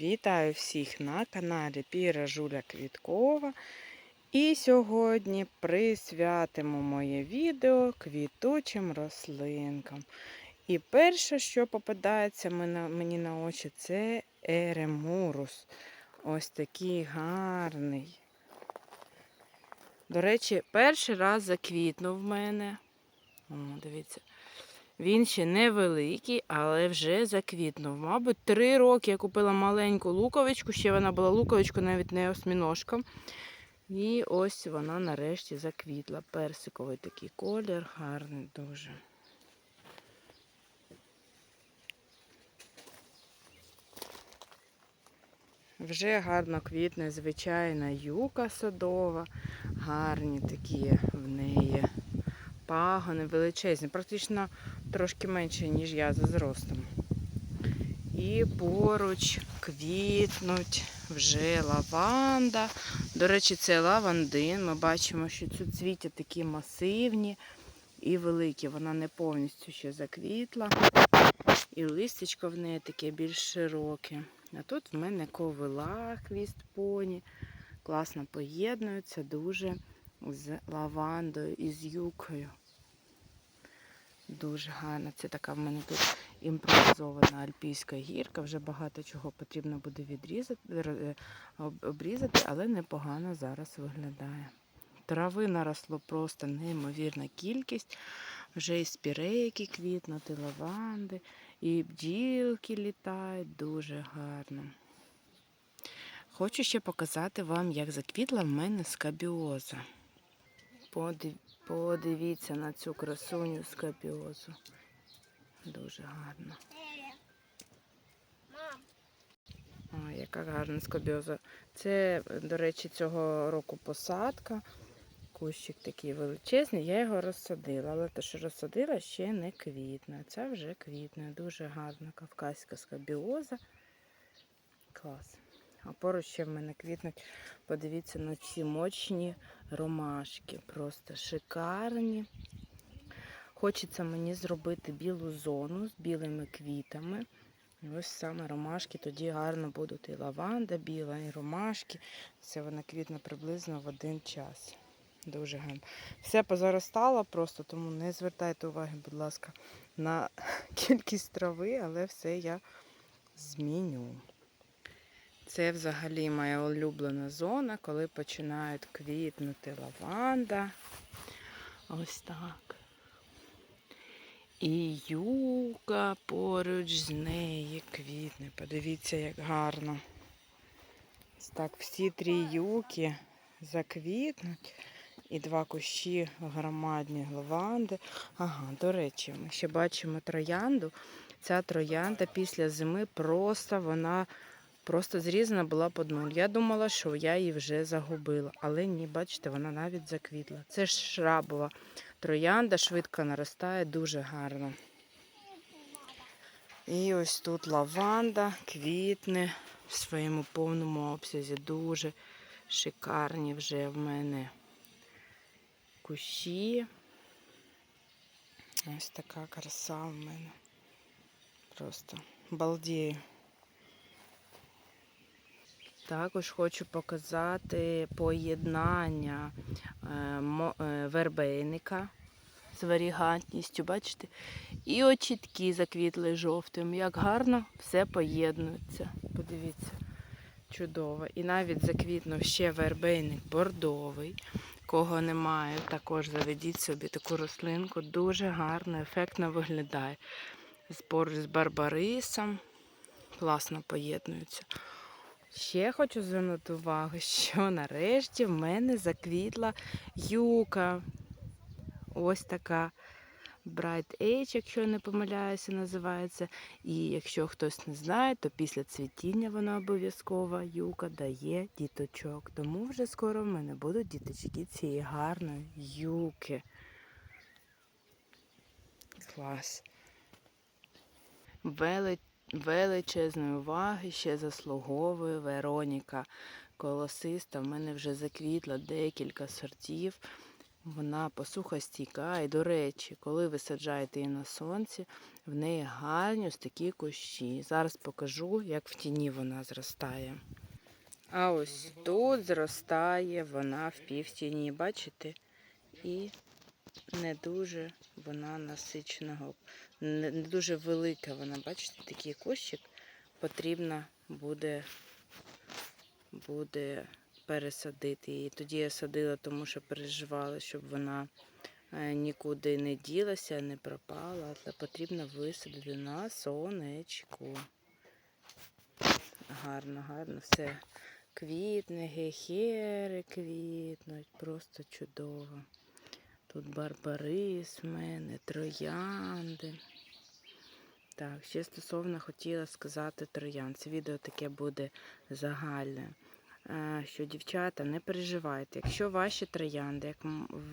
Вітаю всіх на каналі Піра Жуля Квіткова. І сьогодні присвятимо моє відео квітучим рослинкам. І перше, що попадається мені на очі, це еремурус. Ось такий гарний. До речі, перший раз заквітнув в мене. О, дивіться. Він ще невеликий, але вже заквітнув. Мабуть, три роки я купила маленьку луковичку, ще вона була луковичкою, навіть не осьміножка. І ось вона нарешті заквітла. Персиковий такий колір, гарний дуже. Вже гарно квітне звичайна юка садова, гарні такі в неї пагони величезні, практично трошки менше, ніж я за зростом. І поруч квітнуть вже лаванда. До речі, це лавандин. Ми бачимо, що ці цвіття такі масивні і великі. Вона не повністю ще заквітла. І листячко в неї таке більш широке. А тут в мене ковила хвіст поні. Класно поєднується дуже з лавандою і з юкою. Дуже гарно. Це така в мене тут імпровізована альпійська гірка. Вже багато чого потрібно буде відрізати, обрізати, але непогано зараз виглядає. Трави наросло просто неймовірна кількість. Вже і спірейки квітнуть, і лаванди, і бджілки літають дуже гарно. Хочу ще показати вам, як заквітла в мене скабіоза. Подив... Подивіться на цю красуню скабіозу. Дуже гарно. Ой, яка гарна скабіоза. Це, до речі, цього року посадка. Кущик такий величезний. Я його розсадила, але те, що розсадила, ще не квітне. Це вже квітне. Дуже гарна кавказька скабіоза. Клас. А поруч ще в мене квітнуть. Подивіться на ці мочні ромашки. Просто шикарні. Хочеться мені зробити білу зону з білими квітами. І ось саме ромашки тоді гарно будуть і лаванда біла, і ромашки. Все вона квітне приблизно в один час. Дуже гарно. Все позаростало просто, тому не звертайте уваги, будь ласка, на кількість трави, але все я зміню. Це взагалі моя улюблена зона, коли починають квітнути лаванда. Ось так. І юка поруч з неї квітне. Подивіться, як гарно. Ось так всі три юки заквітнуть. І два кущі громадні лаванди. Ага, до речі, ми ще бачимо троянду. Ця троянда після зими просто вона просто зрізана була під нуль. Я думала, що я її вже загубила, але ні, бачите, вона навіть заквітла. Це ж шрабова троянда, швидко наростає, дуже гарно. І ось тут лаванда квітне в своєму повному обсязі. Дуже шикарні вже в мене кущі. Ось така краса в мене. Просто балдію. Також хочу показати поєднання е, е, вербейника з варігантністю, бачите? І очітки заквітли жовтим. Як гарно все поєднується. Подивіться, чудово. І навіть заквітнув ще вербейник бордовий. Кого немає, також заведіть собі таку рослинку. Дуже гарно, ефектно виглядає. Поруч з барбарисом. Класно поєднуються. Ще хочу звернути увагу, що нарешті в мене заквітла юка. Ось така Bright Age, якщо я не помиляюся, називається. І якщо хтось не знає, то після цвітіння вона обов'язково юка дає діточок. Тому вже скоро в мене будуть діточки цієї гарної юки. Клас. Вели... Величезної уваги ще заслуговує Вероніка Колосиста. В мене вже заквітло декілька сортів. Вона посухостійка. І, до речі, коли ви саджаєте її на сонці, в неї гарні ось такі кущі. Зараз покажу, як в тіні вона зростає. А ось тут зростає вона в півтіні, бачите? І не дуже вона насиченого, не, дуже велика вона, бачите, такий кущик потрібно буде, буде пересадити її. Тоді я садила, тому що переживала, щоб вона е, нікуди не ділася, не пропала, але потрібно висадити на сонечку. Гарно, гарно все квітне, гехери квітнуть, просто чудово. Тут барбарис в мене, троянди. Так, ще стосовно хотіла сказати троянд. Це відео таке буде загальне. Е, Що дівчата, не переживайте. Якщо ваші троянди, як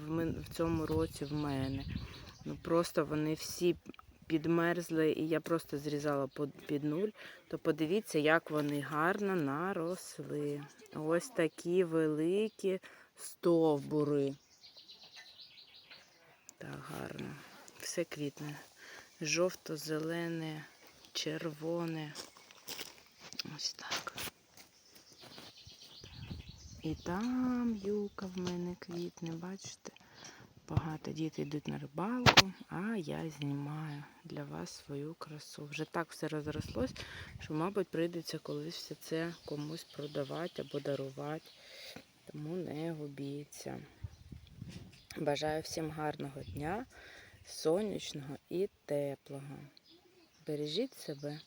в цьому році в мене, ну просто вони всі підмерзли, і я просто зрізала під нуль, то подивіться, як вони гарно наросли. Ось такі великі стовбури. Так, гарно. Все квітне. Жовто-зелене, червоне. Ось так. І там юка в мене квітне, бачите? Багато діти йдуть на рибалку, а я знімаю для вас свою красу. Вже так все розрослось, що, мабуть, прийдеться колись все це комусь продавати або дарувати. Тому не губіться. Бажаю всім гарного дня, сонячного і теплого. Бережіть себе.